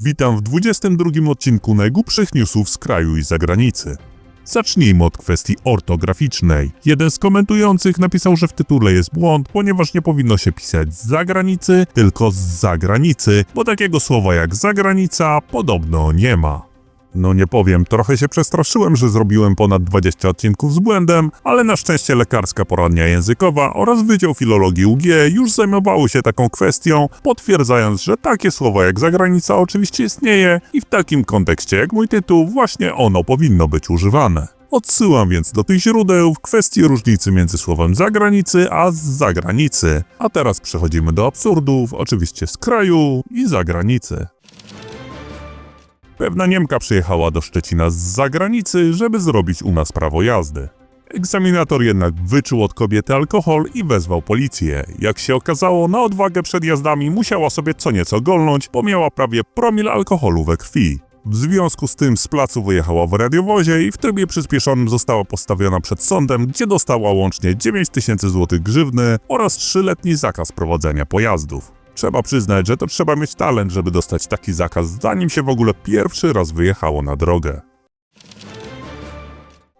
Witam w 22 odcinku najgłupszych newsów z kraju i zagranicy. Zacznijmy od kwestii ortograficznej. Jeden z komentujących napisał, że w tytule jest błąd, ponieważ nie powinno się pisać z zagranicy, tylko z zagranicy, bo takiego słowa jak zagranica podobno nie ma. No nie powiem, trochę się przestraszyłem, że zrobiłem ponad 20 odcinków z błędem, ale na szczęście lekarska poradnia językowa oraz Wydział Filologii UG już zajmowały się taką kwestią, potwierdzając, że takie słowo jak zagranica oczywiście istnieje i w takim kontekście jak mój tytuł właśnie ono powinno być używane. Odsyłam więc do tych źródeł w kwestii różnicy między słowem zagranicy a z zagranicy. A teraz przechodzimy do absurdów, oczywiście z kraju i zagranicy. Pewna Niemka przyjechała do Szczecina z zagranicy, żeby zrobić u nas prawo jazdy. Egzaminator jednak wyczuł od kobiety alkohol i wezwał policję. Jak się okazało, na odwagę przed jazdami musiała sobie co nieco golnąć, bo miała prawie promil alkoholu we krwi. W związku z tym z placu wyjechała w radiowozie i w trybie przyspieszonym została postawiona przed sądem, gdzie dostała łącznie 9 tysięcy złotych grzywny oraz 3-letni zakaz prowadzenia pojazdów. Trzeba przyznać, że to trzeba mieć talent, żeby dostać taki zakaz, zanim się w ogóle pierwszy raz wyjechało na drogę.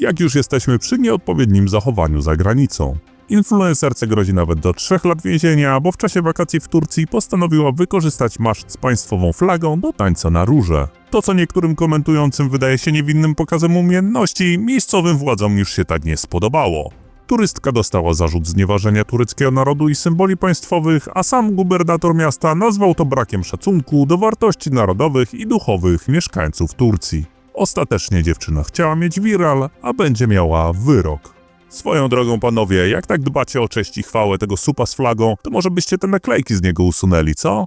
Jak już jesteśmy przy nieodpowiednim zachowaniu za granicą. Influencerce grozi nawet do 3 lat więzienia, bo w czasie wakacji w Turcji postanowiła wykorzystać maszt z państwową flagą do tańca na róże. To, co niektórym komentującym wydaje się niewinnym pokazem umiejętności, miejscowym władzom już się tak nie spodobało. Turystka dostała zarzut znieważenia tureckiego narodu i symboli państwowych, a sam gubernator miasta nazwał to brakiem szacunku do wartości narodowych i duchowych mieszkańców Turcji. Ostatecznie dziewczyna chciała mieć viral, a będzie miała wyrok. Swoją drogą, panowie, jak tak dbacie o cześć i chwałę tego supa z flagą, to może byście te naklejki z niego usunęli, co?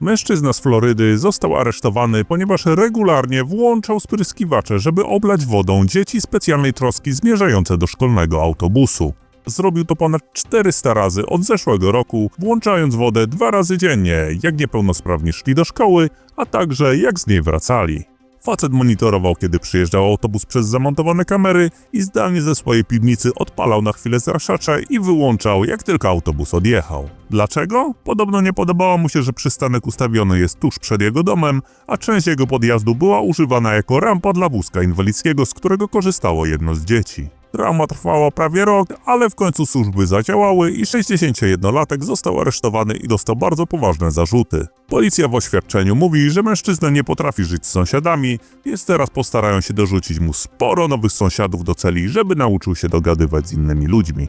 Mężczyzna z Florydy został aresztowany, ponieważ regularnie włączał spryskiwacze, żeby oblać wodą dzieci specjalnej troski zmierzające do szkolnego autobusu. Zrobił to ponad 400 razy od zeszłego roku, włączając wodę dwa razy dziennie, jak niepełnosprawni szli do szkoły, a także jak z niej wracali. Facet monitorował, kiedy przyjeżdżał autobus przez zamontowane kamery i zdalnie ze swojej piwnicy odpalał na chwilę zraszacze i wyłączał, jak tylko autobus odjechał. Dlaczego? Podobno nie podobało mu się, że przystanek ustawiony jest tuż przed jego domem, a część jego podjazdu była używana jako rampa dla wózka inwalidzkiego, z którego korzystało jedno z dzieci. Drama trwała prawie rok, ale w końcu służby zadziałały i 61-latek został aresztowany i dostał bardzo poważne zarzuty. Policja w oświadczeniu mówi, że mężczyzna nie potrafi żyć z sąsiadami, więc teraz postarają się dorzucić mu sporo nowych sąsiadów do celi, żeby nauczył się dogadywać z innymi ludźmi.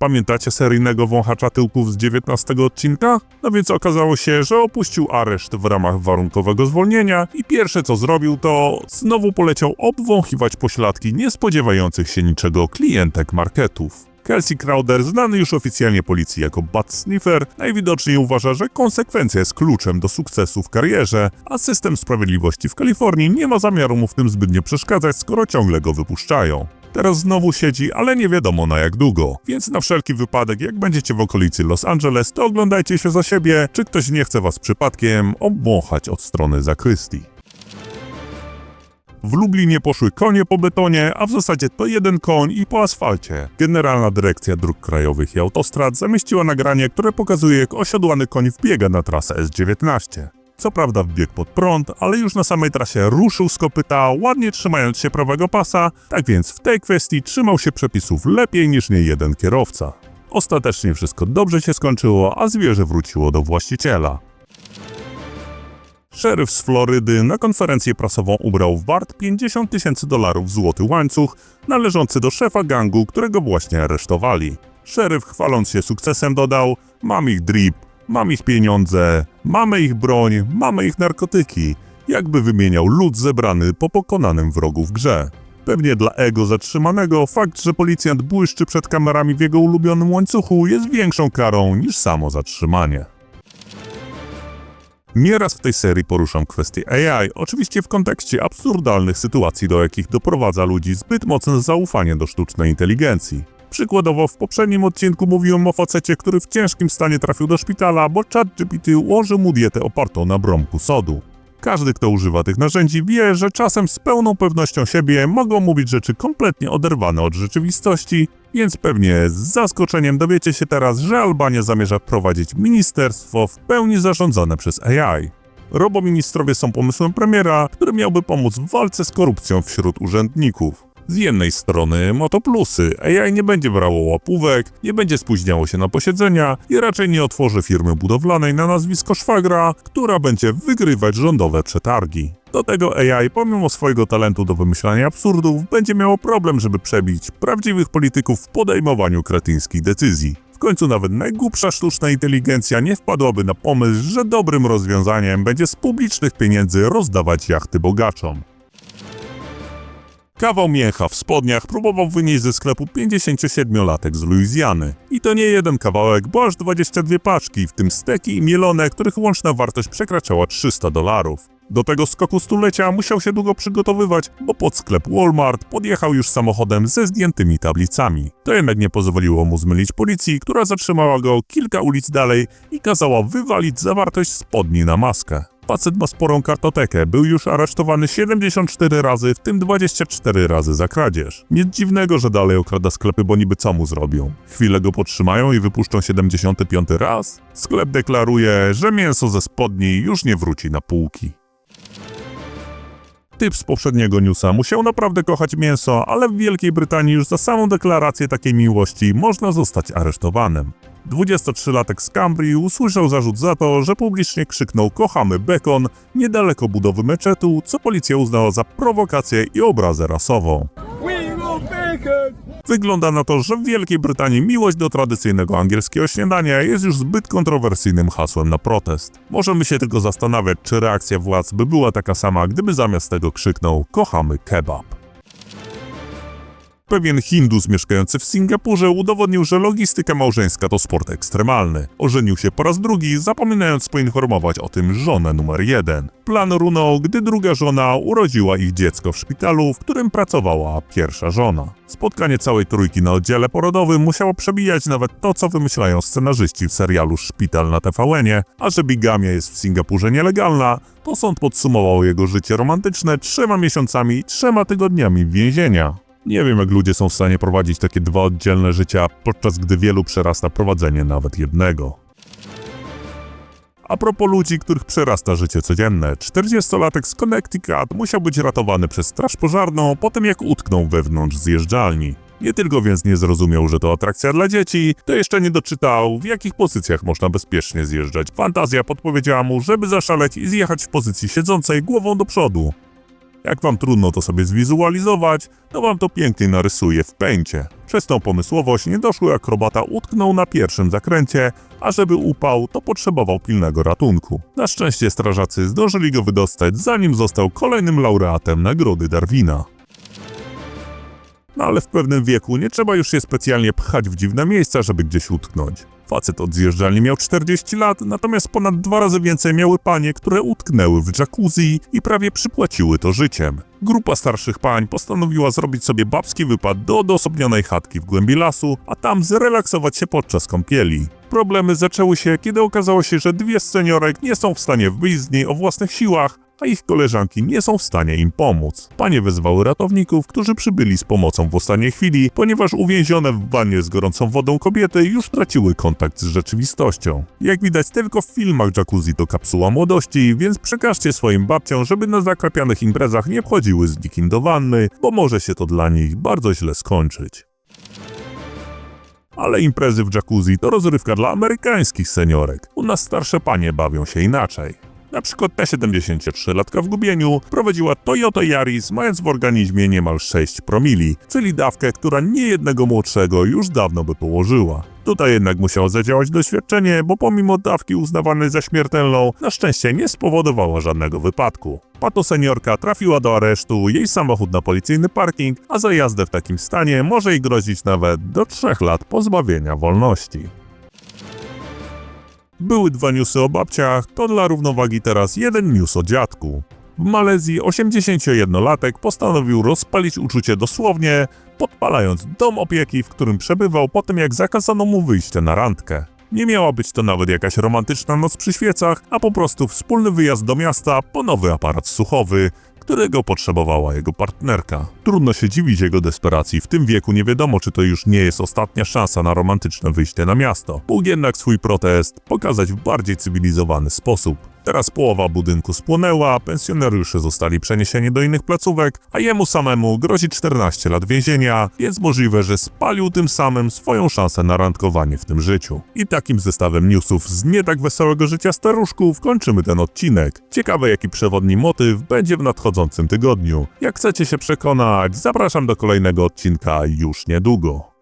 Pamiętacie seryjnego wąchacza tyłków z 19 odcinka? No więc okazało się, że opuścił areszt w ramach warunkowego zwolnienia i pierwsze co zrobił to znowu poleciał obwąchiwać pośladki niespodziewających się niczego klientek marketów. Kelsey Crowder, znany już oficjalnie policji jako Bud Sniffer, najwidoczniej uważa, że konsekwencja jest kluczem do sukcesu w karierze, a system sprawiedliwości w Kalifornii nie ma zamiaru mu w tym zbytnio przeszkadzać, skoro ciągle go wypuszczają. Teraz znowu siedzi, ale nie wiadomo na jak długo. Więc na wszelki wypadek, jak będziecie w okolicy Los Angeles, to oglądajcie się za siebie, czy ktoś nie chce was przypadkiem obwąchać od strony zakrystii. W Lublinie poszły konie po betonie, a w zasadzie to jeden koń i po asfalcie. Generalna Dyrekcja Dróg Krajowych i Autostrad zamieściła nagranie, które pokazuje, jak osiodłany koń wbiega na trasę S19. Co prawda wbiegł pod prąd, ale już na samej trasie ruszył z kopyta, ładnie trzymając się prawego pasa, tak więc w tej kwestii trzymał się przepisów lepiej niż nie jeden kierowca. Ostatecznie wszystko dobrze się skończyło, a zwierzę wróciło do właściciela. Szeryf z Florydy na konferencję prasową ubrał wart 50 tysięcy dolarów złoty łańcuch należący do szefa gangu, którego właśnie aresztowali. Szeryf chwaląc się sukcesem dodał, mam ich drip, mam ich pieniądze, mamy ich broń, mamy ich narkotyki. Jakby wymieniał lud zebrany po pokonanym wrogu w grze. Pewnie dla ego zatrzymanego fakt, że policjant błyszczy przed kamerami w jego ulubionym łańcuchu jest większą karą niż samo zatrzymanie. Nieraz w tej serii poruszam kwestię AI, oczywiście w kontekście absurdalnych sytuacji, do jakich doprowadza ludzi zbyt mocne zaufanie do sztucznej inteligencji. Przykładowo w poprzednim odcinku mówiłem o facecie, który w ciężkim stanie trafił do szpitala, bo ChatGPT ułożył mu dietę opartą na bromku sodu. Każdy, kto używa tych narzędzi, wie, że czasem z pełną pewnością siebie mogą mówić rzeczy kompletnie oderwane od rzeczywistości, Więc pewnie z zaskoczeniem dowiecie się teraz, że Albania zamierza prowadzić ministerstwo w pełni zarządzane przez AI. Roboministrowie są pomysłem premiera, który miałby pomóc w walce z korupcją wśród urzędników. Z jednej strony ma to plusy, AI nie będzie brało łapówek, nie będzie spóźniało się na posiedzenia i raczej nie otworzy firmy budowlanej na nazwisko szwagra, która będzie wygrywać rządowe przetargi. Do tego AI, pomimo swojego talentu do wymyślania absurdów, będzie miało problem, żeby przebić prawdziwych polityków w podejmowaniu kretyńskich decyzji. W końcu nawet najgłupsza sztuczna inteligencja nie wpadłaby na pomysł, że dobrym rozwiązaniem będzie z publicznych pieniędzy rozdawać jachty bogaczom. Kawał mięcha w spodniach próbował wynieść ze sklepu 57-latek z Luizjany. I to nie jeden kawałek, bo aż 22 paczki, w tym steki i mielone, których łączna wartość przekraczała 300 dolarów. Do tego skoku stulecia musiał się długo przygotowywać, bo pod sklep Walmart podjechał już samochodem ze zdjętymi tablicami. To jednak nie pozwoliło mu zmylić policji, która zatrzymała go kilka ulic dalej i kazała wywalić zawartość spodni na maskę. Facet ma sporą kartotekę, był już aresztowany 74 razy, w tym 24 razy za kradzież. Nic dziwnego, że dalej okrada sklepy, bo niby co mu zrobią? Chwilę go potrzymają i wypuszczą 75 raz? Sklep deklaruje, że mięso ze spodni już nie wróci na półki. Typ z poprzedniego newsa musiał naprawdę kochać mięso, ale w Wielkiej Brytanii już za samą deklarację takiej miłości można zostać aresztowanym. 23-latek z Cambrii usłyszał zarzut za to, że publicznie krzyknął kochamy bekon niedaleko budowy meczetu, co policja uznała za prowokację i obrazę rasową. Wygląda na to, że w Wielkiej Brytanii miłość do tradycyjnego angielskiego śniadania jest już zbyt kontrowersyjnym hasłem na protest. Możemy się tylko zastanawiać, czy reakcja władz by była taka sama, gdyby zamiast tego krzyknął kochamy kebab. Pewien Hindus mieszkający w Singapurze udowodnił, że logistyka małżeńska to sport ekstremalny. Ożenił się po raz drugi, zapominając poinformować o tym żonę numer jeden. Plan runął, gdy druga żona urodziła ich dziecko w szpitalu, w którym pracowała pierwsza żona. Spotkanie całej trójki na oddziale porodowym musiało przebijać nawet to, co wymyślają scenarzyści w serialu Szpital na TVN-ie, a że bigamia jest w Singapurze nielegalna, to sąd podsumował jego życie romantyczne trzema miesiącami i trzema tygodniami więzienia. Nie wiem, jak ludzie są w stanie prowadzić takie dwa oddzielne życia, podczas gdy wielu przerasta prowadzenie nawet jednego. A propos ludzi, których przerasta życie codzienne, 40-latek z Connecticut musiał być ratowany przez straż pożarną po tym, jak utknął wewnątrz zjeżdżalni. Nie tylko więc nie zrozumiał, że to atrakcja dla dzieci, to jeszcze nie doczytał, w jakich pozycjach można bezpiecznie zjeżdżać. Fantazja podpowiedziała mu, żeby zaszaleć i zjechać w pozycji siedzącej głową do przodu. Jak wam trudno to sobie zwizualizować, to wam to pięknie narysuje w pęcie. Przez tą pomysłowość niedoszły akrobata utknął na pierwszym zakręcie, a żeby upał, to potrzebował pilnego ratunku. Na szczęście strażacy zdążyli go wydostać, zanim został kolejnym laureatem nagrody Darwina. No ale w pewnym wieku nie trzeba już się specjalnie pchać w dziwne miejsca, żeby gdzieś utknąć. Facet od miał 40 lat, natomiast ponad dwa razy więcej miały panie, które utknęły w jacuzzi i prawie przypłaciły to życiem. Grupa starszych pań postanowiła zrobić sobie babski wypad do odosobnionej chatki w głębi lasu, a tam zrelaksować się podczas kąpieli. Problemy zaczęły się, kiedy okazało się, że dwie seniorek nie są w stanie wyjść z niej o własnych siłach, a ich koleżanki nie są w stanie im pomóc. Panie wezwały ratowników, którzy przybyli z pomocą w ostatniej chwili, ponieważ uwięzione w wannie z gorącą wodą kobiety już traciły kontakt z rzeczywistością. Jak widać tylko w filmach jacuzzi to kapsuła młodości, więc przekażcie swoim babciom, żeby na zaklepianych imprezach nie wchodziły z nikim do wanny, bo może się to dla nich bardzo źle skończyć. Ale imprezy w jacuzzi to rozrywka dla amerykańskich seniorek. U nas starsze panie bawią się inaczej. Na przykład ta 73-latka w Gubieniu prowadziła Toyota Yaris, mając w organizmie niemal 6 promili, czyli dawkę, która niejednego młodszego już dawno by położyła. Tutaj jednak musiało zadziałać doświadczenie, bo pomimo dawki uznawanej za śmiertelną, na szczęście nie spowodowała żadnego wypadku. Pato seniorka trafiła do aresztu, jej samochód na policyjny parking, a za jazdę w takim stanie może jej grozić nawet do 3 lat pozbawienia wolności. Były dwa newsy o babciach, to dla równowagi teraz jeden news o dziadku. W Malezji 81-latek postanowił rozpalić uczucie dosłownie, podpalając dom opieki, w którym przebywał po tym jak zakazano mu wyjście na randkę. Nie miała być to nawet jakaś romantyczna noc przy świecach, a po prostu wspólny wyjazd do miasta po nowy aparat słuchowy, którego potrzebowała jego partnerka. Trudno się dziwić jego desperacji. W tym wieku nie wiadomo, czy to już nie jest ostatnia szansa na romantyczne wyjście na miasto. Mógł jednak swój protest pokazać w bardziej cywilizowany sposób. Teraz połowa budynku spłonęła, pensjonariusze zostali przeniesieni do innych placówek, a jemu samemu grozi 14 lat więzienia, więc możliwe, że spalił tym samym swoją szansę na randkowanie w tym życiu. I takim zestawem newsów z nie tak wesołego życia staruszków kończymy ten odcinek. Ciekawe jaki przewodni motyw będzie w nadchodzącym tygodniu. Jak chcecie się przekonać, zapraszam do kolejnego odcinka już niedługo.